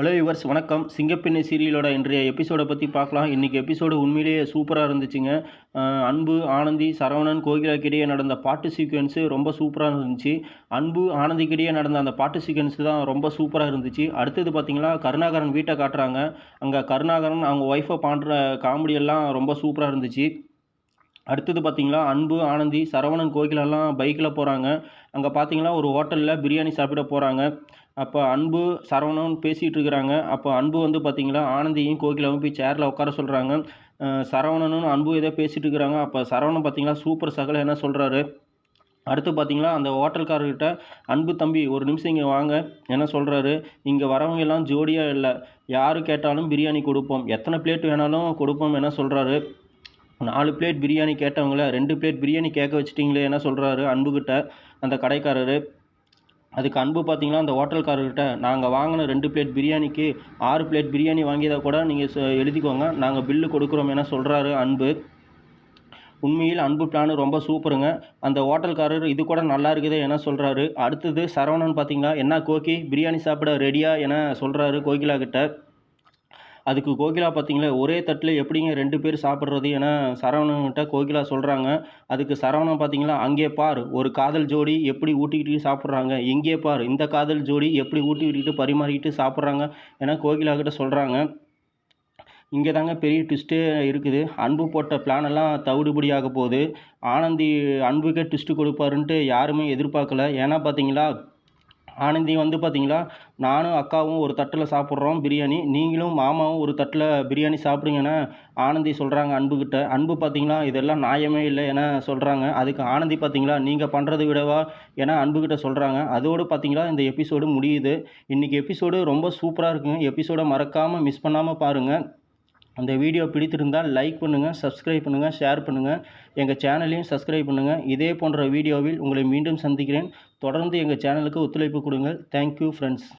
Hello yours வணக்கம். சிங்கப்பெண்ணை சீரியலோட இன்றைய எபிசோடை பற்றி பார்க்கலாம். இன்றைக்கி எபிசோடு உண்மையிலேயே சூப்பராக இருந்துச்சுங்க. அன்பு ஆனந்தி சரவணன் கோகிலாக்கிடையே நடந்த பாட்டு சீக்வன்ஸு ரொம்ப சூப்பராக இருந்துச்சு. அன்பு ஆனந்திக்கிடையே நடந்த அந்த பாட்டு சீக்வன்ஸ் தான் ரொம்ப சூப்பராக இருந்துச்சு. அடுத்தது பார்த்திங்கன்னா கருணாகரன் வீட்டை காட்டுறாங்க. அங்கே கருணாகரன் அவங்க ஒய்ஃபை பாண்டுற காமெடியெல்லாம் ரொம்ப சூப்பராக இருந்துச்சு. அடுத்தது பார்த்திங்களா அன்பு ஆனந்தி சரவணன் கோயிலெல்லாம் பைக்கில் போகிறாங்க அங்கே பார்த்தீங்கன்னா ஒரு ஹோட்டலில் பிரியாணி சாப்பிட போகிறாங்க அப்போ அன்பு சரவணன் பேசிகிட்டு இருக்கிறாங்க. அப்போ அன்பு வந்து பார்த்தீங்களா ஆனந்தியும் கோகிலாவும் போய் சேரில் உட்கார சொல்கிறாங்க சரவணனும் அன்பு ஏதோ பேசிகிட்டு இருக்கிறாங்க. அப்போ சரவணன் பார்த்தீங்களா சூப்பர் சகல என்ன சொல்கிறாரு அடுத்து பார்த்தீங்களா அந்த ஹோட்டல்காரர்கிட்ட அன்பு தம்பி ஒரு நிமிஷம் இங்கே வாங்க. என்ன சொல்கிறாரு இங்கே வரவங்க எல்லாம் ஜோடியாக இல்லை. யார் கேட்டாலும் பிரியாணி கொடுப்போம். எத்தனை பிளேட் வேணாலும் கொடுப்போம். என்ன சொல்கிறாரு நாலு பிளேட் பிரியாணி கேட்டவங்கள ரெண்டு பிளேட் பிரியாணி கேட்க வச்சிட்டிங்களே என்ன சொல்கிறாரு அன்புக்கிட்ட அந்த கடைக்காரரு. அதுக்கு அன்பு பார்த்தீங்கன்னா அந்த ஹோட்டல்காரர்கிட்ட நாங்கள் வாங்கின ரெண்டு பிளேட் பிரியாணிக்கு ஆறு பிளேட் பிரியாணி வாங்கியதை கூட நீங்கள் எழுதிக்கோங்க. நாங்கள் பில்லு கொடுக்குறோம் என சொல்கிறாரு அன்பு. உண்மையில் அன்பு பிளான் ரொம்ப சூப்பருங்க. அந்த ஹோட்டல்காரர் இது கூட நல்லா இருக்குது என சொல்கிறாரு அடுத்தது சரவணன் பார்த்தீங்களா என்ன கோகி? பிரியாணி சாப்பிட ரெடியா என சொல்கிறாரு கோகிலா கிட்ட அதுக்கு கோகிலா பார்த்தீங்களா ஒரே தட்டில் எப்படிங்க ரெண்டு பேர் சாப்பிட்றது என சரவணன்கிட்ட கோகிலா சொல்கிறாங்க அதுக்கு சரவணன் பார்த்தீங்களா அங்கே பார் ஒரு காதல் ஜோடி எப்படி ஊட்டிக்கிட்டு சாப்பிட்றாங்க இங்கே பார் இந்த காதல் ஜோடி எப்படி ஊட்டி விட்டுக்கிட்டு பரிமாறிக்கிட்டு சாப்பிட்றாங்க என கோகிலா கிட்ட சொல்கிறாங்க இங்கே தாங்க பெரிய ட்விஸ்ட்டே இருக்குது. அன்பு போட்ட பிளானெல்லாம் தவிடுபடியாக போகுது. ஆனந்தி அன்புக்கே ட்விஸ்ட்டு கொடுப்பாருன்ட்டு யாருமே எதிர்பார்க்கல. ஏன்னா பார்த்தீங்களா ஆனந்தி வந்து பார்த்தீங்களா நானும் அக்காவும் ஒரு தட்டில் சாப்பிட்றோம் பிரியாணி. நீங்களும் மாமாவும் ஒரு தட்டில் பிரியாணி சாப்பிடுங்கன்னு ஆனந்தி சொல்கிறாங்க அன்புக்கிட்ட அன்பு பார்த்தீங்களா இதெல்லாம் நியாயமே இல்லை என சொல்கிறாங்க அதுக்கு ஆனந்தி பார்த்தீங்களா நீங்கள் பண்ணுறது விடவா என அன்புக்கிட்ட சொல்கிறாங்க அதோடு பார்த்தீங்களா இந்த எபிசோடு முடியுது. இன்றைக்கி எபிசோடு ரொம்ப சூப்பராக இருக்குங்க. எபிசோடை மறக்காமல் மிஸ் பண்ணாமல் பாருங்கள் அந்த வீடியோ பிடித்திருந்தால் லைக் பண்ணுங்கள் சப்ஸ்கிரைப் பண்ணுங்கள் ஷேர் பண்ணுங்கள் எங்கள் சேனலையும் சப்ஸ்கிரைப் பண்ணுங்கள் இதே போன்ற வீடியோவில் உங்களை மீண்டும் சந்திக்கிறேன். தொடர்ந்து எங்கள் சேனலுக்கு ஒத்துழைப்பு கொடுங்கள். Thank you friends